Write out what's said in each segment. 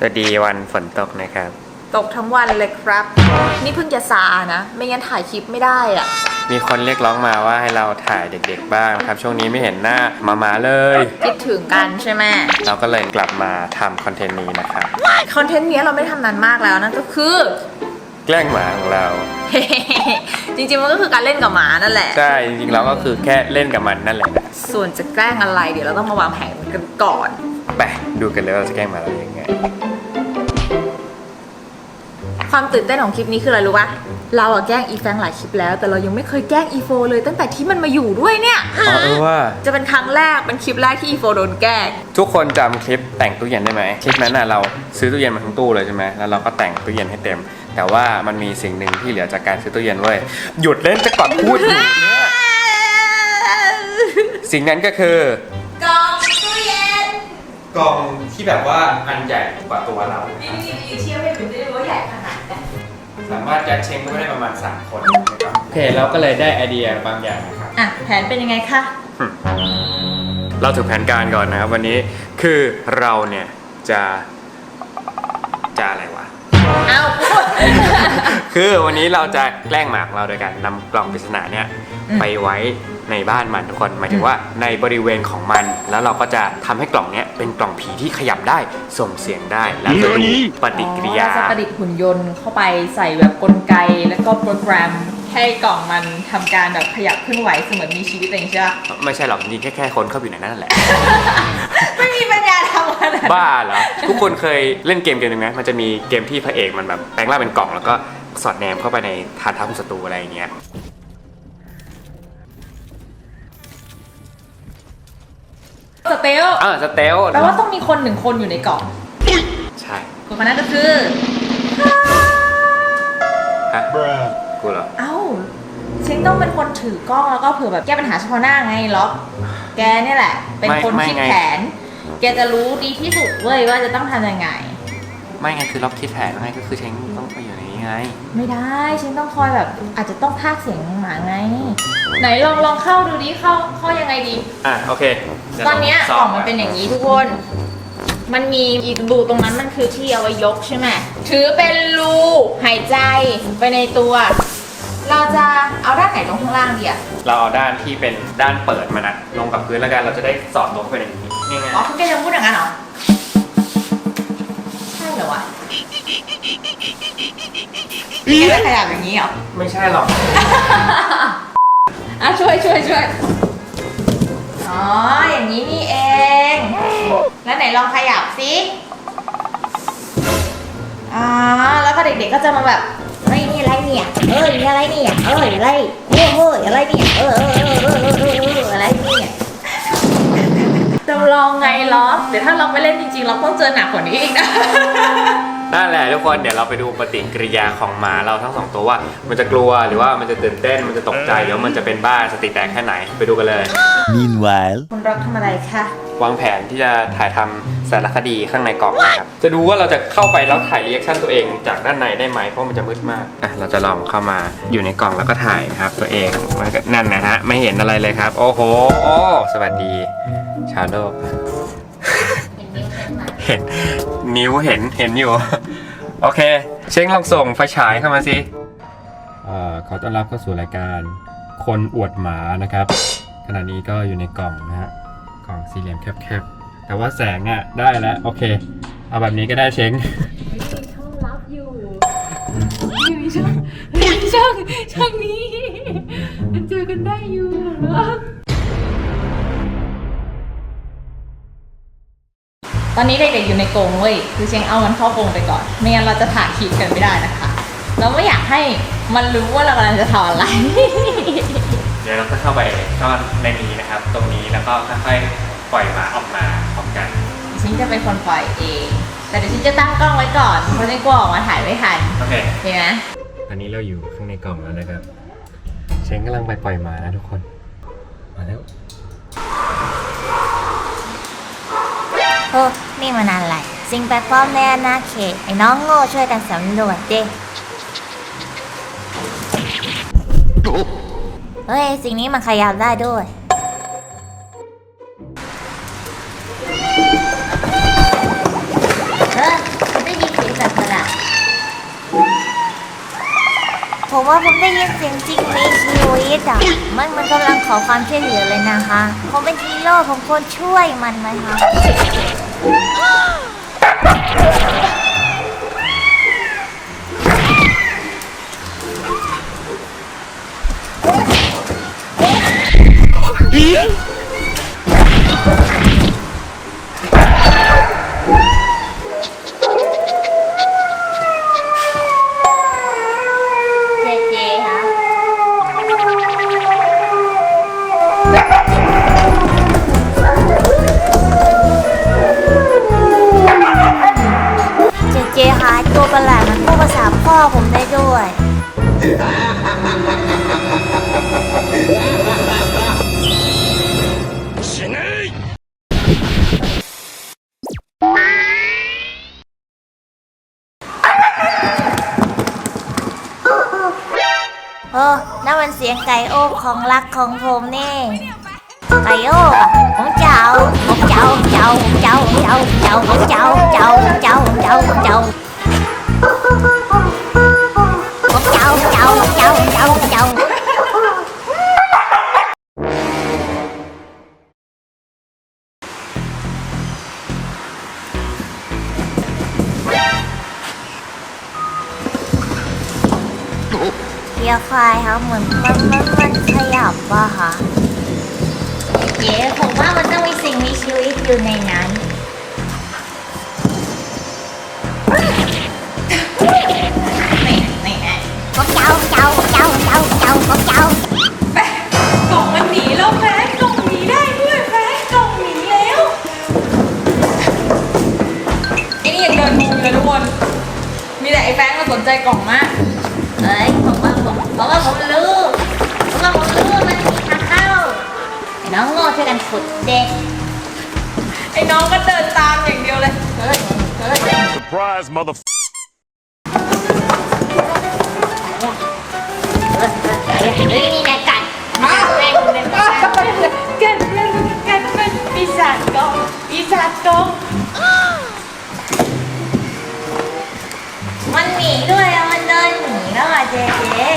สวัสดีวันฝนตกนะครับ ตกทั้งวันเลยครับ นี่เพิ่งจะซานะ ไม่งั้นถ่ายคลิปไม่ได้อะมีคนเรียกร้องมาว่าให้เราถ่ายเด็กๆบ้างนะครับ ช่วงนี้ไม่เห็นหน้ามามาเลย คิดถึงกันใช่ไหมเราก็เลยกลับมาทำคอนเทนต์นี้นะครับ คอนเทนต์เนี้ยเราไม่ทำนานมากแล้วนั่นก็คือ แกล้งหมาของเรา จริงๆมันก็คือการเล่นกับหมานั่นแหละ ใช่ จริงๆเราก็คือแค่เล่นกับมันนั่นแหละส่วนจะแกล้งอะไรเดี๋ยวเราต้องมาวางแผนกันก่อน ไปดูกันเลยว่าเราจะแกล้งหมาเรายังไง ความตื่นเต้นของคลิปนี้คืออะไรรู้ปะเราอะแกล้งอีแฟงหลายคลิปแล้ว แต่เรายังไม่เคยแกล้งอีโฟเลย ตั้งแต่ที่มันมาอยู่ด้วยเนี่ย อ๋อเออว่า จะเป็นครั้งแรกเป็นคลิปแรกที่อีโฟโดนแกล้ง ทุกคนจำคลิปแต่งตู้เย็นได้ไหมคลิปนั้นน่ะเราซื้อตู้เย็นมาทั้งตู้เลยใช่ไหมแล้วเราก็แต่งตู้เย็นให้เต็ม แต่ว่ามันมีสิ่งหนึ่งที่เหลือจากการซื้อตู้เย็นเว้ยหยุดเล่นจะก่อนพูดอยู่เนี่ยสิ่งนั้นก็คือกล่องตู้เย็นกล่องที่แบบว่าอันใหญ่กว่าตัวเรา นี่นี่นี่เทียบให้ดูได้ว่าใหญ่ขนาดไหนสามารถยัดเชงก็ไม่ได้ประมาณ 3 คนนะครับโอเคเราก็เลยได้ไอเดียบางอย่างนะครับ อะ แผนเป็นยังไงคะ เราถึงแผนการก่อนนะครับวันนี้คือเราเนี่ยจะจะอะไรวะ เอ้าพูด คือวันนี้เราจะแกล้งหมาของเราโดยการนำกล่องปริศนาเนี่ย อืมไปไว้ในบ้านมันทุกคนหมายถึงว่าในบริเวณของมัน แล้วเราก็จะทำให้กล่องเนี้ยเป็นกล่องผีที่ขยับได้ส่งเสียงได้ แล้วจะดูปฏิกิริยาอ๋อเจะประดิษฐ์หุ่นยนต์เข้าไปใส่แบบกลไกแล้วก็โปรแกรมให้กล่องมันทำการแบบขยับเคลื่อนไหวเสมือนมีชีวิตอะไรอย่างเงี้ยใช่ปะไม่ใช่หรอกจริงๆแค่แค่คนเข้าไปอยู่ในนั้นแหละ ไม่มีปัญญาทำขนาดนั้นบ้าเหรอทุกคนเคยเล่นเกมเกมหนึงไหมมันจะมีเกมที่พระเอกมันแบบแปลงร่างเป็นกล่องแล้วก็สอดแนมเข้าไปในฐานทัพของศัตรูอะไรอย่างเงี้ย สเตลอ่าสเตลแปลว่าต้องมีคนหนึ่งคนอยู่ในกล่องใช่คนคนนั้นก็คือ ฮะกูเหรอ เอ้าเชงต้องเป็นคนถือกล้องแล้วก็เผื่อแบบแก้ปัญหาเฉพาะหน้าไงล็อก แกเนี่ยแหละ เป็นคนไม่คิดไม่ไง แผน แกจะรู้ดีที่สุดเว้ยว่าจะต้องทำยังไง ไม่ไงคือล็อกคิดแผนไงก็คือเชงต้องไปอยู่ในนี้ไง ไม่ได้ฉันต้องคอยแบบอาจจะต้องพากย์เสียงหมาไง ไหนลองลองเข้าดูดิเข้าเข้ายังไงดี อะโอเคดี๋ยว ตอนเนี้ยสกล่องมันเป็นอย่างนี้ทุกคน มันมีอีกรูตรงนั้นมันคือที่เอาไว้ยกใช่ไหมถือเป็นรูหายใจไปในตัว เราจะเอาด้านไหนลงข้างล่างดีอะเราเอาด้านที่เป็นด้านเปิดมันอะลงกับพื้นแล้วกันเราจะได้สอดตัวเข้าไปในนี้นี่ไงอ๋อคุณแกจะพูดอย่างนั้นเหรอ ใช่เหรอวะแกได้ขยับอย่างนี้เหรอ ไม่ใช่หรอก อะช่วยช่วยช่วย อ๋อ อย่างนี้นี่เอง แล้วไหนลองขยับสิอ๋อ แล้วก็เด็กๆก็จะมาแบบเฮ้ยนี่อะไรเนี่ย เอ้ยนี่อะไรเนี่ย เอ้ยอะไรเฮ้ยเฮ้ยอะไรเนี่ย เออเออเออเออเออเอออะไรเนี่ยจำลองไงล็อเดี๋ยวถ้าเราไปเล่นจริงๆ เราต้องเจอหนักกว่านี้อีกนะ นั่นแหละทุกคนเดี๋ยวเราไปดูปฏิกิริยาของหมาเราทั้งสองตัวว่า มันจะกลัวหรือว่ามันจะตื่นเต้นมันจะตกใจหรือว่ามันจะเป็นบ้าสติแตกแค่ไหนไปดูกันเลย Meanwhile. คุณร็อกทำอะไรคะ วางแผนที่จะถ่ายทำสารคดีข้างในกล่องนะครับจะดูว่าเราจะเข้าไปแล้วถ่ายรีแอคชั่นตัวเองจากด้านในได้ไหมเพราะมันจะมืดมากอะเราจะลองเข้ามาอยู่ในกล่องแล้วก็ถ่ายครับ ตัวเองมันก็นั่นนะฮะไม่เห็นอะไรเลยครับ โอ้โหโอ้สวัสดีชาวโลก เห็น นิ้วเห็นเห็นอยู่ โอเค เช้งลองส่งไฟฉายเข้ามาสิขอต้อนรับเข้าสู่รายการคนอวดหมานะครับ ขณะนี้ก็อยู่ในกล่องนะฮะกล่องสี่เหลี่ยมแคบๆ แต่ว่าแสงอะได้แล้ว โอเค เอาแบบนี้ก็ได้เช้งช่องลับอยู่มีช่องมีช่องช่องนี้มันเจอกันได้อยู่ ตอนนี้เด็กๆอยู่ในกรงเว้ยคือเชียงเอามันเข้ากรงไปก่อน ไม่งั้นเราจะถ่ายคลิปกันไม่ได้นะคะ เราไม่อยากให้มันรู้ว่าเรากำลังจะทำอะไร เดี๋ยวเราก็เข้าไปซ่อนในนี้นะครับ ตรงนี้แล้วก็ค่อยๆปล่อยหมาออกมาพร้อมกัน ฉันจะเป็นคนปล่อยเอง แต่เดี๋ยวฉันจะตั้งกล้องไว้ก่อนเพราะฉันกลัวออกมาถ่ายไม่ทันโอเค เห็นไหมอันนี้เราอยู่ข้างในกล่องแล้วนะครับ เช้งกำลังไปปล่อยหมานะทุกคน มาแล้ว เออนี่มันอะไร สิ่งแปลกปลอมในอาณาเขตไอ้น้องโง่ช่วยกันสำรวจดิ เฮ้ย สิ่งนี้มันขยับได้ด้วยเฮ้ย ว่าผมได้ยินเสียงจริงมีชีวิตอะมันมันกำลังขอความช่วยเหลือเลยนะคะ ผมเป็นฮีโร่ผมควรช่วยมันไหมคะ ด้วยเออนั่นมันเสียงไก่โอ้ของรักของผมนี่ ไก่โอ้อะผมเจ้าผมเจ้าเจ้าเจ้าเจ้าเจ้าผมเจ้าเจ้าเจ้าเจ้าเจ้า เจ้าเจ้าเจ้าเกียร์ควายครับเหมือนมันมันมันขยับว่ะคะเจ๊ผมว่ามันต้องมีสิ่งมีชีวิตอยู่ในนั้นาเจ้าผมเจ้ากล่องมันหนีแล้วแฟนกล่องหนีได้ด้วยแฟนกล่องหนีแล้วไอ้นี่ยังเดินงงเลยทุกคน มีแต่ไอ้แฟนมาสนใจกล่องมากเอ้ยผมว่าผมผมว่าผมรู้ผมว่าผมรู้มันมีทางเข้าไอ้น้องโง่ช่วยกันขุดเด็กไอ้น้องก็เดินตามอย่างเดียวเลยเฮ้ยเฮ้ย Surprise, mother. เฮ้ยนี่ไงกัดมาแม่งเป็นกันเป็นกันเป็นปีศาจกองปีศาจกองมันหนีด้วยอะมันเดินหนีแล้วอะเจ๊เจ๊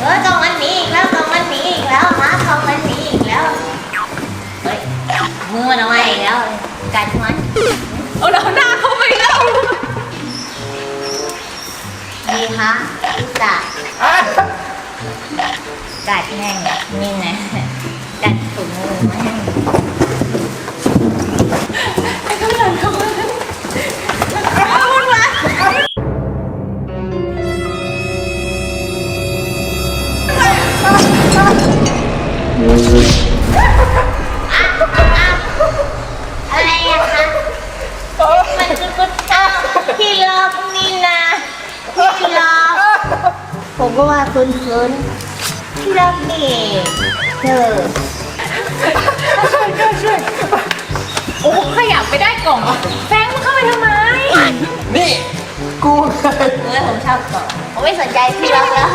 เออกล่องมันหนีอีกแล้วกล่องมันหนีอีกแล้วฮะกล่องมันหนีอีกแล้วเฮ้ยมือมันเอาไว้อีกแล้วกัดมันเอาหน้าหน้าเข้าไปแล้วดีคะ อุตส่าห์กัดแห้งนี่นะกัดถุงมือมาให้ไกล่องแฟงมันเข้าไปทำไมนี่ กูเมื่อผมชอบก่อนผมไม่สนใจพี่ล็อกแล้ว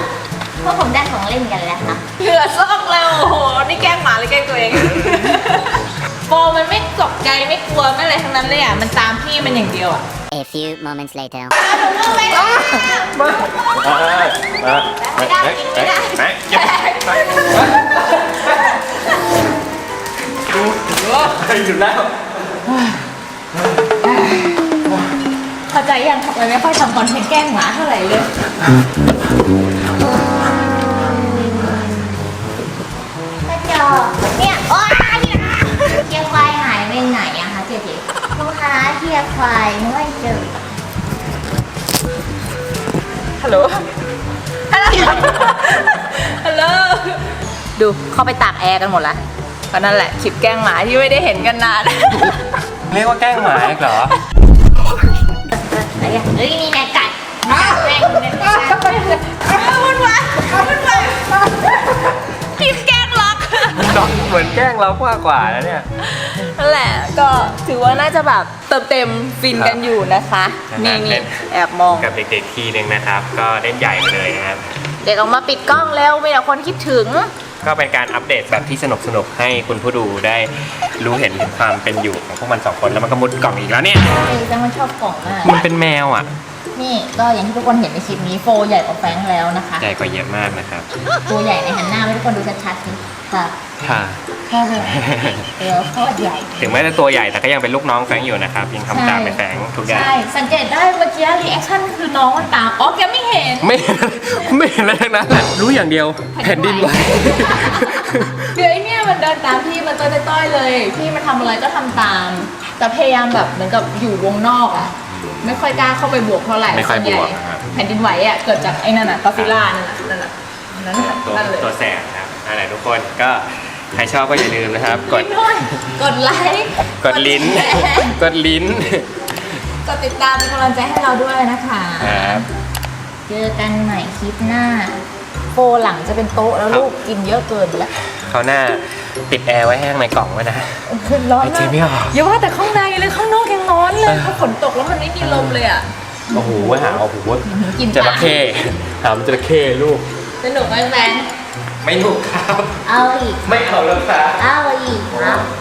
เพราะผมได้ของเล่นกันแล้วค่ะเหลือซอกแล้วโอ้โหนี่แกล้งหมาหรือแกล้งตัวเองโฟมันไม่ตกใจไม่กลัวไม่อะไรทั้งนั้นเลยอะมันตามพี่มันอย่างเดียวอะ A few moments later. มามามาไม่ได้ไม่ได้ไม่ได้ดูหยุดแล้ว เข้าใจยังทำไมไม่ค่อยทำคอนเทนต์แกล้งหมาเท่าไหร่เลยกระจอกเนี่ยโอ๊ยเทียควายหายไปไหนอะคะเจ๊จิลูกค้าเทียควายไม่เจอฮัลโหลฮัลโหล ฮัลโหล ดูเข้าไปตากแอร์กันหมดละก็นั่นแหละคลิปแกล้งหมาที่ไม่ได้เห็นกันนาน เรียกว่าแกล้งหมาอีกเหรอ เฮ้ยเฮ้ยนี่ไงกัดแม่งเนี่ยวุ่นวายวุ่นวายคลิปแกล้งล็อกน้องเหมือนแกล้งเรามากกว่านะเนี่ย นั่นแหละ ก็ถือว่าน่าจะแบบเติมเต็มฟินกันอยู่นะคะ ครับนี่เล่นี่นแอบมอง กับเด็กๆทีนึงนะครับ ก็เล่นใหญ่ไปเลยนะครับ เด็กออกมาปิดกล้องแล้วมีแต่คนคิดถึง ก็เป็นการอัปเดตแบบที่สนุกสนุกๆให้คุณผู้ดูได้รู้เห็นถึงความเป็นอยู่ของพวกมันสองคนแล้วมันก็มุดกล่องอีกแล้วเนี่ยเออจังมันชอบกล่องมากมันเป็นแมวอะแนี่ก็อย่างที่ทุกคนเห็นในคลิปนี้โฟใหญ่กว่าแฟรงค์แล้วนะคะ ใหญ่กว่าเยอะมากนะครับ ตัวใหญ่ในหันหน้าให้ทุกคนดูชัดๆสิ ค่ะค่ะค่ะเอวโคตรใหญ่ ถึงแม้จะตัวใหญ่แต่ก็ยังเป็นลูกน้องแฟรงค์อยู่นะครับยังทำตามไปแฟรงค์ทุกอย่างใช่สังเกตได้เมื่อกี้รีแอคชั่นคือน้องมันตามอ๋อแกไม่เห็น ไม่ไม่เห็นอะไรทั้งนั้นแหละรู้อย่างเดียวแผ่นดินไหวคือไอเนี่ยมันเดินตามพี่มันต้อยๆเลยพี่มันทำอะไรก็ทำตาม แต่พยายามแบบเหมือนกับอยู่วงนอกอะไม่ค่อยกล้าเข้าไปบวกเท่าไหร่ไม่ค่อยส่วนใหญ่บวกนะครับแผ่นดินไหวอะเกิดจากไอ้นั่นน่ะกอซิลล่านั่นน่ะนั่นน่ะนั่นน่ะตัวนั่นเลยตัวแสบ นะครับอะไรทุกคนก็ใครชอบก็อย่าลืมนะครับ กดลิ้นด้วยกดไลค์กดลิ้น แชร์กดลิ้นกดติดตามเป็นกำลังใจให้เราด้วยนะคะ ครับเจอกันใหม่คลิปหน้าโฟหลังจะเป็นโต๊ะแล้วลูกกินเยอะเกินแล้วเขาวหน้าปิดแอร์ไว้ให้ข้างในกล่องไว้นะคือร้อนหายใจมากไม่ออกอย่าว่าแต่ข้างในเลยข้างนอกยังร้อนเลยเพราะฝนตกแล้วมันไม่มีลมเลยอะ โอ้โหหาโอ้โหกินจระเข้หามจระเข้ลูก สนุกไหมแฟน ไม่ถูกครับ เอาอีก ไม่เอาแล้วครับ เอาอีกครับค